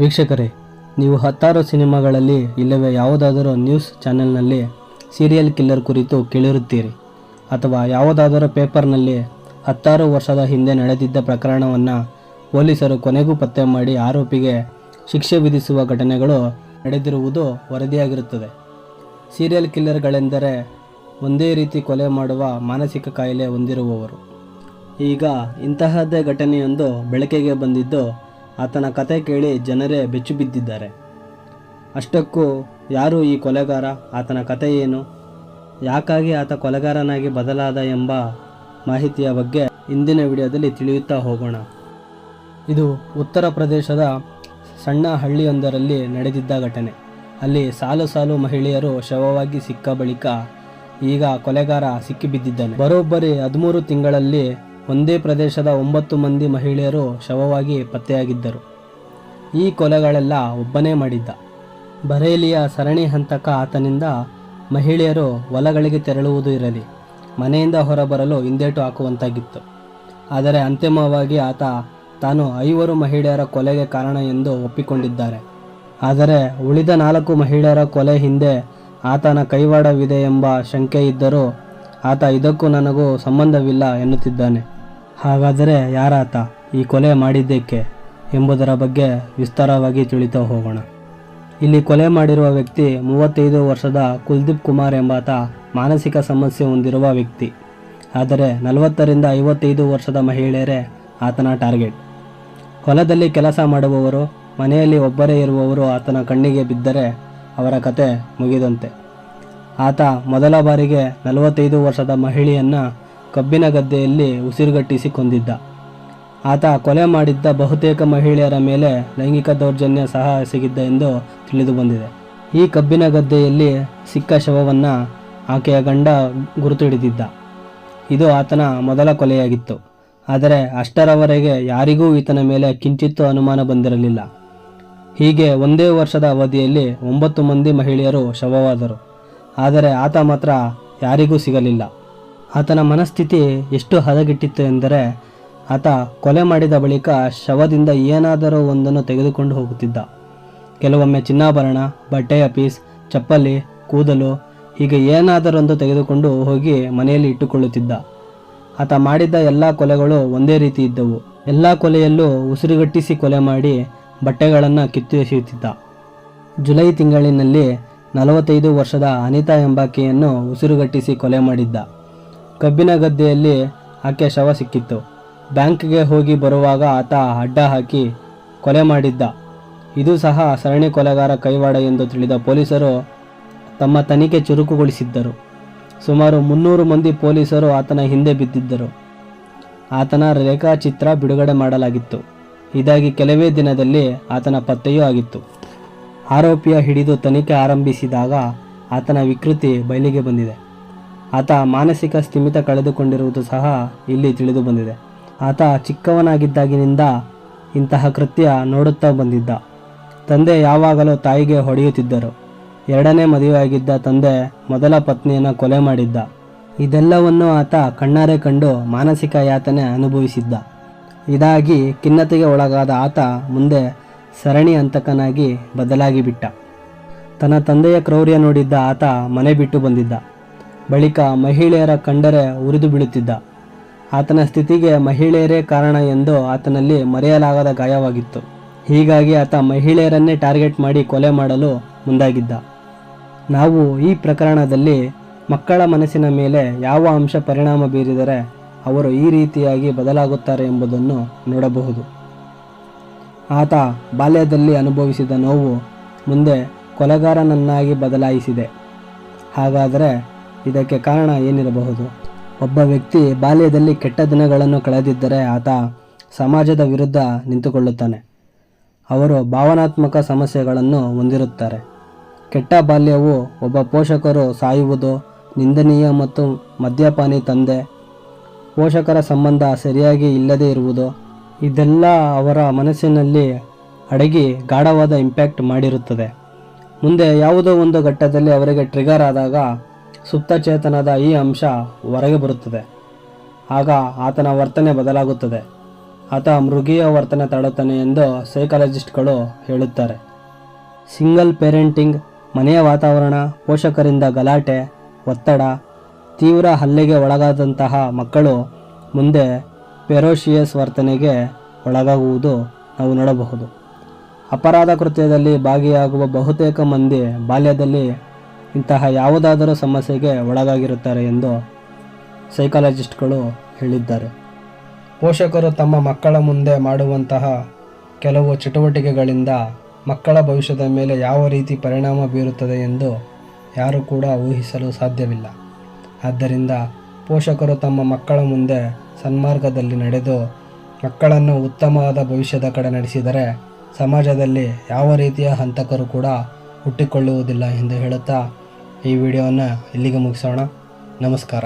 ವೀಕ್ಷಕರೇ, ನೀವು ಹತ್ತಾರು ಸಿನಿಮಾಗಳಲ್ಲಿ ಇಲ್ಲವೇ ಯಾವುದಾದರೂ ನ್ಯೂಸ್ ಚಾನೆಲ್ನಲ್ಲಿ ಸೀರಿಯಲ್ ಕಿಲ್ಲರ್ ಕುರಿತು ಕೇಳಿರುತ್ತೀರಿ ಅಥವಾ ಯಾವುದಾದರೂ ಪೇಪರ್ನಲ್ಲಿ ಹತ್ತಾರು ವರ್ಷದ ಹಿಂದೆ ನಡೆದಿದ್ದ ಪ್ರಕರಣವನ್ನು ಪೊಲೀಸರು ಕೊನೆಗೂ ಪತ್ತೆ ಮಾಡಿ ಆರೋಪಿಗೆ ಶಿಕ್ಷೆ ವಿಧಿಸುವ ಘಟನೆಗಳು ನಡೆದಿರುವುದು ವರದಿಯಾಗಿರುತ್ತದೆ. ಸೀರಿಯಲ್ ಕಿಲ್ಲರ್ಗಳೆಂದರೆ ಒಂದೇ ರೀತಿ ಕೊಲೆ ಮಾಡುವ ಮಾನಸಿಕ ಕಾಯಿಲೆ ಹೊಂದಿರುವವರು. ಈಗ ಇಂತಹದ್ದೇ ಘಟನೆಯೊಂದು ಬೆಳಕಿಗೆ ಬಂದಿದ್ದು ಆತನ ಕತೆ ಕೇಳಿ ಜನರೇ ಬೆಚ್ಚು ಬಿದ್ದಿದ್ದಾರೆ. ಅಷ್ಟಕ್ಕೂ ಯಾರು ಈ ಕೊಲೆಗಾರ? ಆತನ ಕತೆ ಏನು? ಯಾಕಾಗಿ ಆತ ಕೊಲೆಗಾರನಾಗಿ ಬದಲಾದ ಎಂಬ ಮಾಹಿತಿಯ ಬಗ್ಗೆ ಇಂದಿನ ವಿಡಿಯೋದಲ್ಲಿ ತಿಳಿಯುತ್ತಾ ಹೋಗೋಣ. ಇದು ಉತ್ತರ ಪ್ರದೇಶದ ಸಣ್ಣ ಹಳ್ಳಿಯೊಂದರಲ್ಲಿ ನಡೆದಿದ್ದ ಘಟನೆ. ಅಲ್ಲಿ ಸಾಲು ಸಾಲು ಮಹಿಳೆಯರು ಶವವಾಗಿ ಸಿಕ್ಕ ಬಳಿಕ ಈಗ ಕೊಲೆಗಾರ ಸಿಕ್ಕಿಬಿದ್ದಿದ್ದಾನೆ. ಬರೋಬ್ಬರಿ ಹದಿಮೂರು ತಿಂಗಳಲ್ಲಿ ಒಂದೇ ಪ್ರದೇಶದ ಒಂಬತ್ತು ಮಂದಿ ಮಹಿಳೆಯರು ಶವವಾಗಿ ಪತ್ತೆಯಾಗಿದ್ದರು. ಈ ಕೊಲೆಗಳೆಲ್ಲ ಒಬ್ಬನೇ ಮಾಡಿದ್ದ. ಬರೇಲಿಯ ಸರಣಿ ಹಂತಕ ಆತನಿಂದ ಮಹಿಳೆಯರು ಹೊಲಗಳಿಗೆ ತೆರಳುವುದು ಇರಲಿ, ಮನೆಯಿಂದ ಹೊರಬರಲು ಹಿಂದೇಟು ಹಾಕುವಂತಾಗಿತ್ತು. ಆದರೆ ಅಂತಿಮವಾಗಿ ಆತ ತಾನು ಐವರು ಮಹಿಳೆಯರ ಕೊಲೆಗೆ ಕಾರಣ ಎಂದು ಒಪ್ಪಿಕೊಂಡಿದ್ದಾರೆ. ಆದರೆ ಉಳಿದ ನಾಲ್ಕು ಮಹಿಳೆಯರ ಕೊಲೆ ಹಿಂದೆ ಆತನ ಕೈವಾಡವಿದೆ ಎಂಬ ಶಂಕೆ ಇದ್ದರೂ ಆತ ಇದಕ್ಕೂ ನನಗೂ ಸಂಬಂಧವಿಲ್ಲ ಎನ್ನುತ್ತಿದ್ದಾನೆ. ಹಾಗಾದರೆ ಯಾರಾತ ಈ ಕೊಲೆ ಮಾಡಿದ್ದಕ್ಕೆ ಎಂಬುದರ ಬಗ್ಗೆ ವಿಸ್ತಾರವಾಗಿ ತಿಳಿತಾ ಹೋಗೋಣ. ಇಲ್ಲಿ ಕೊಲೆ ಮಾಡಿರುವ ವ್ಯಕ್ತಿ ಮೂವತ್ತೈದು ವರ್ಷದ ಕುಲ್ದೀಪ್ ಕುಮಾರ್ ಎಂಬಾತ ಮಾನಸಿಕ ಸಮಸ್ಯೆ ಹೊಂದಿರುವ ವ್ಯಕ್ತಿ. ಆದರೆ ನಲವತ್ತರಿಂದ ಐವತ್ತೈದು ವರ್ಷದ ಮಹಿಳೆಯರೇ ಆತನ ಟಾರ್ಗೆಟ್. ಹೊಲದಲ್ಲಿ ಕೆಲಸ ಮಾಡುವವರು, ಮನೆಯಲ್ಲಿ ಒಬ್ಬರೇ ಇರುವವರು ಆತನ ಕಣ್ಣಿಗೆ ಬಿದ್ದರೆ ಅವರ ಕತೆ ಮುಗಿದಂತೆ. ಆತ ಮೊದಲ ಬಾರಿಗೆ ನಲವತ್ತೈದು ವರ್ಷದ ಮಹಿಳೆಯನ್ನ ಕಬ್ಬಿನ ಗದ್ದೆಯಲ್ಲಿ ಉಸಿರುಗಟ್ಟಿಸಿ ಕೊಂದಿದ್ದ ಆತ ಕೊಲೆ ಮಾಡಿದ್ದ ಬಹುತೇಕ ಮಹಿಳೆಯರ ಮೇಲೆ ಲೈಂಗಿಕ ದೌರ್ಜನ್ಯ ಸಹ ಸಿಗಿದ್ದ ಎಂದು ತಿಳಿದು ಬಂದಿದೆ. ಈ ಕಬ್ಬಿನ ಗದ್ದೆಯಲ್ಲಿ ಸಿಕ್ಕ ಶವವನ್ನು ಆಕೆಯ ಗಂಡ ಗುರುತು ಹಿಡಿದಿದ್ದ ಇದು ಆತನ ಮೊದಲ ಕೊಲೆಯಾಗಿತ್ತು. ಆದರೆ ಅಷ್ಟರವರೆಗೆ ಯಾರಿಗೂ ಈತನ ಮೇಲೆ ಕಿಂಚಿತ್ತು ಅನುಮಾನ ಬಂದಿರಲಿಲ್ಲ. ಹೀಗೆ ಒಂದೇ ವರ್ಷದ ಅವಧಿಯಲ್ಲಿ ಒಂಬತ್ತು ಮಂದಿ ಮಹಿಳೆಯರು ಶವವಾದರು. ಆದರೆ ಆತ ಮಾತ್ರ ಯಾರಿಗೂ ಸಿಗಲಿಲ್ಲ. ಆತನ ಮನಸ್ಥಿತಿ ಎಷ್ಟು ಹದಗೆಟ್ಟಿತ್ತು ಎಂದರೆ ಆತ ಕೊಲೆ ಮಾಡಿದ ಬಳಿಕ ಶವದಿಂದ ಏನಾದರೂ ಒಂದನ್ನು ತೆಗೆದುಕೊಂಡು ಹೋಗುತ್ತಿದ್ದ. ಕೆಲವೊಮ್ಮೆ ಚಿನ್ನಾಭರಣ, ಬಟ್ಟೆಯ ಪೀಸ್, ಚಪ್ಪಲಿ, ಕೂದಲು, ಹೀಗೆ ಏನಾದರೊಂದು ತೆಗೆದುಕೊಂಡು ಹೋಗಿ ಮನೆಯಲ್ಲಿ ಇಟ್ಟುಕೊಳ್ಳುತ್ತಿದ್ದ. ಆತ ಮಾಡಿದ್ದ ಎಲ್ಲ ಕೊಲೆಗಳು ಒಂದೇ ರೀತಿ ಇದ್ದವು. ಎಲ್ಲ ಕೊಲೆಯಲ್ಲೂ ಉಸಿರುಗಟ್ಟಿಸಿ ಕೊಲೆ ಮಾಡಿ ಬಟ್ಟೆಗಳನ್ನು ಕಿತ್ತು ಎಸೆಯುತ್ತಿದ್ದ. ಜುಲೈ ತಿಂಗಳಿನಲ್ಲಿ ನಲವತ್ತೈದು ವರ್ಷದ ಅನಿತಾ ಎಂಬಾಕೆಯನ್ನು ಉಸಿರುಗಟ್ಟಿಸಿ ಕೊಲೆ ಮಾಡಿದ್ದ. ಕಬ್ಬಿನ ಗದ್ದೆಯಲ್ಲಿ ಆಕೆ ಶವ ಸಿಕ್ಕಿತ್ತು. ಬ್ಯಾಂಕ್ಗೆ ಹೋಗಿ ಬರುವಾಗ ಆತ ಅಡ್ಡ ಹಾಕಿ ಕೊಲೆ ಮಾಡಿದ್ದ. ಇದು ಸಹ ಸರಣಿ ಕೊಲೆಗಾರ ಕೈವಾಡ ಎಂದು ತಿಳಿದ ಪೊಲೀಸರು ತಮ್ಮ ತನಿಖೆ ಚುರುಕುಗೊಳಿಸಿದ್ದರು. ಸುಮಾರು ಮುನ್ನೂರು ಮಂದಿ ಪೊಲೀಸರು ಆತನ ಹಿಂದೆ ಬಿದ್ದಿದ್ದರು. ಆತನ ರೇಖಾಚಿತ್ರ ಬಿಡುಗಡೆ ಮಾಡಲಾಗಿತ್ತು. ಇದಾಗಿ ಕೆಲವೇ ದಿನದಲ್ಲಿ ಆತನ ಪತ್ತೆಯೂ ಆಗಿತ್ತು. ಆರೋಪಿಯ ಹಿಡಿದು ತನಿಖೆ ಆರಂಭಿಸಿದಾಗ ಆತನ ವಿಕೃತಿ ಬಯಲಿಗೆ ಬಂದಿದೆ. ಆತ ಮಾನಸಿಕ ಸ್ಥಿಮಿತ ಕಳೆದುಕೊಂಡಿರುವುದು ಸಹ ಇಲ್ಲಿ ತಿಳಿದು ಬಂದಿದೆ. ಆತ ಚಿಕ್ಕವನಾಗಿದ್ದಾಗಿನಿಂದ ಇಂತಹ ಕೃತ್ಯ ನೋಡುತ್ತಾ ಬಂದಿದ್ದ. ತಂದೆ ಯಾವಾಗಲೂ ತಾಯಿಗೆ ಹೊಡೆಯುತ್ತಿದ್ದರು. ಎರಡನೇ ಮದುವೆಯಾಗಿದ್ದ ತಂದೆ ಮೊದಲ ಪತ್ನಿಯನ್ನು ಕೊಲೆ ಮಾಡಿದ್ದ. ಇದೆಲ್ಲವನ್ನು ಆತ ಕಣ್ಣಾರೆ ಕಂಡು ಮಾನಸಿಕ ಯಾತನೆ ಅನುಭವಿಸಿದ್ದ. ಇದಾಗಿ ಖಿನ್ನತೆಗೆ ಒಳಗಾದ ಆತ ಮುಂದೆ ಸರಣಿ ಹಂತಕನಾಗಿ ಬದಲಾಗಿ ಬಿಟ್ಟ. ತನ್ನ ತಂದೆಯ ಕ್ರೌರ್ಯ ನೋಡಿದ್ದ ಆತ ಮನೆ ಬಿಟ್ಟು ಬಂದಿದ್ದ. ಬಳಿಕ ಮಹಿಳೆಯರ ಕಂಡರೆ ಉರಿದು ಬೀಳುತ್ತಿದ್ದ. ಆತನ ಸ್ಥಿತಿಗೆ ಮಹಿಳೆಯರೇ ಕಾರಣ ಎಂದು ಆತನಲ್ಲಿ ಮರೆಯಲಾಗದ ಗಾಯವಾಗಿತ್ತು. ಹೀಗಾಗಿ ಆತ ಮಹಿಳೆಯರನ್ನೇ ಟಾರ್ಗೆಟ್ ಮಾಡಿ ಕೊಲೆ ಮಾಡಲು ಮುಂದಾಗಿದ್ದ. ನಾವು ಈ ಪ್ರಕರಣದಲ್ಲಿ ಮಕ್ಕಳ ಮನಸ್ಸಿನ ಮೇಲೆ ಯಾವ ಅಂಶ ಪರಿಣಾಮ ಬೀರಿದರೆ ಅವರು ಈ ರೀತಿಯಾಗಿ ಬದಲಾಗುತ್ತಾರೆ ಎಂಬುದನ್ನು ನೋಡಬಹುದು. ಆತ ಬಾಲ್ಯದಲ್ಲಿ ಅನುಭವಿಸಿದ ನೋವು ಮುಂದೆ ಕೊಲೆಗಾರನನ್ನಾಗಿ ಬದಲಾಯಿಸಿದೆ. ಹಾಗಾದರೆ ಇದಕ್ಕೆ ಕಾರಣ ಏನಿರಬಹುದು? ಒಬ್ಬ ವ್ಯಕ್ತಿ ಬಾಲ್ಯದಲ್ಲಿ ಕೆಟ್ಟ ದಿನಗಳನ್ನು ಕಳೆದಿದ್ದರೆ ಆತ ಸಮಾಜದ ವಿರುದ್ಧ ನಿಂತುಕೊಳ್ಳುತ್ತಾನೆ. ಅವರು ಭಾವನಾತ್ಮಕ ಸಮಸ್ಯೆಗಳನ್ನು ಹೊಂದಿರುತ್ತಾರೆ. ಕೆಟ್ಟ ಬಾಲ್ಯವು ಒಬ್ಬ ಪೋಷಕರು ಸಾಯುವುದು, ನಿಂದನೀಯ ಮತ್ತು ಮದ್ಯಪಾನಿ ತಂದೆ, ಪೋಷಕರ ಸಂಬಂಧ ಸರಿಯಾಗಿ ಇಲ್ಲದೇ ಇರುವುದು, ಇದೆಲ್ಲ ಅವರ ಮನಸ್ಸಿನಲ್ಲಿ ಅಡಗಿ ಗಾಢವಾದ ಇಂಪ್ಯಾಕ್ಟ್ ಮಾಡಿರುತ್ತದೆ. ಮುಂದೆ ಯಾವುದೋ ಒಂದು ಘಟ್ಟದಲ್ಲಿ ಅವರಿಗೆ ಟ್ರಿಗರ್ ಆದಾಗ ಸುಪ್ತಚೇತನದ ಈ ಅಂಶ ಹೊರಗೆ ಬರುತ್ತದೆ. ಆಗ ಆತನ ವರ್ತನೆ ಬದಲಾಗುತ್ತದೆ. ಆತ ಮೃಗೀಯ ವರ್ತನೆ ತಾಳುತ್ತಾನೆ ಎಂದು ಸೈಕಾಲಜಿಸ್ಟ್ಗಳು ಹೇಳುತ್ತಾರೆ. ಸಿಂಗಲ್ ಪೇರೆಂಟಿಂಗ್, ಮನೆಯ ವಾತಾವರಣ, ಪೋಷಕರಿಂದ ಗಲಾಟೆ, ಒತ್ತಡ, ತೀವ್ರ ಹಲ್ಲೆಗೆ ಒಳಗಾದಂತಹ ಮಕ್ಕಳು ಮುಂದೆ ಪೆರೋಶಿಯಸ್ ವರ್ತನೆಗೆ ಒಳಗಾಗುವುದು ನಾವು ನೋಡಬಹುದು. ಅಪರಾಧ ಕೃತ್ಯದಲ್ಲಿ ಭಾಗಿಯಾಗುವ ಬಹುತೇಕ ಮಂದಿ ಬಾಲ್ಯದಲ್ಲಿ ಇಂತಹ ಯಾವುದಾದರೂ ಸಮಸ್ಯೆಗೆ ಒಳಗಾಗಿರುತ್ತಾರೆ ಎಂದು ಸೈಕಾಲಜಿಸ್ಟ್ಗಳು ಹೇಳಿದ್ದಾರೆ. ಪೋಷಕರು ತಮ್ಮ ಮಕ್ಕಳ ಮುಂದೆ ಮಾಡುವಂತಹ ಕೆಲವು ಚಟುವಟಿಕೆಗಳಿಂದ ಮಕ್ಕಳ ಭವಿಷ್ಯದ ಮೇಲೆ ಯಾವ ರೀತಿ ಪರಿಣಾಮ ಬೀರುತ್ತದೆ ಎಂದು ಯಾರೂ ಕೂಡ ಊಹಿಸಲು ಸಾಧ್ಯವಿಲ್ಲ. ಆದ್ದರಿಂದ ಪೋಷಕರು ತಮ್ಮ ಮಕ್ಕಳ ಮುಂದೆ ಸನ್ಮಾರ್ಗದಲ್ಲಿ ನಡೆದು ಮಕ್ಕಳನ್ನು ಉತ್ತಮವಾದ ಭವಿಷ್ಯದ ಕಡೆ ನಡೆಸಿದರೆ ಸಮಾಜದಲ್ಲಿ ಯಾವ ರೀತಿಯ ಹಂತಕರು ಕೂಡ ಹುಟ್ಟಿಕೊಳ್ಳುವುದಿಲ್ಲ ಎಂದು ಹೇಳುತ್ತಾ ಈ ವಿಡಿಯೋವನ್ನು ಇಲ್ಲಿಗೆ ಮುಗಿಸೋಣ. ನಮಸ್ಕಾರ.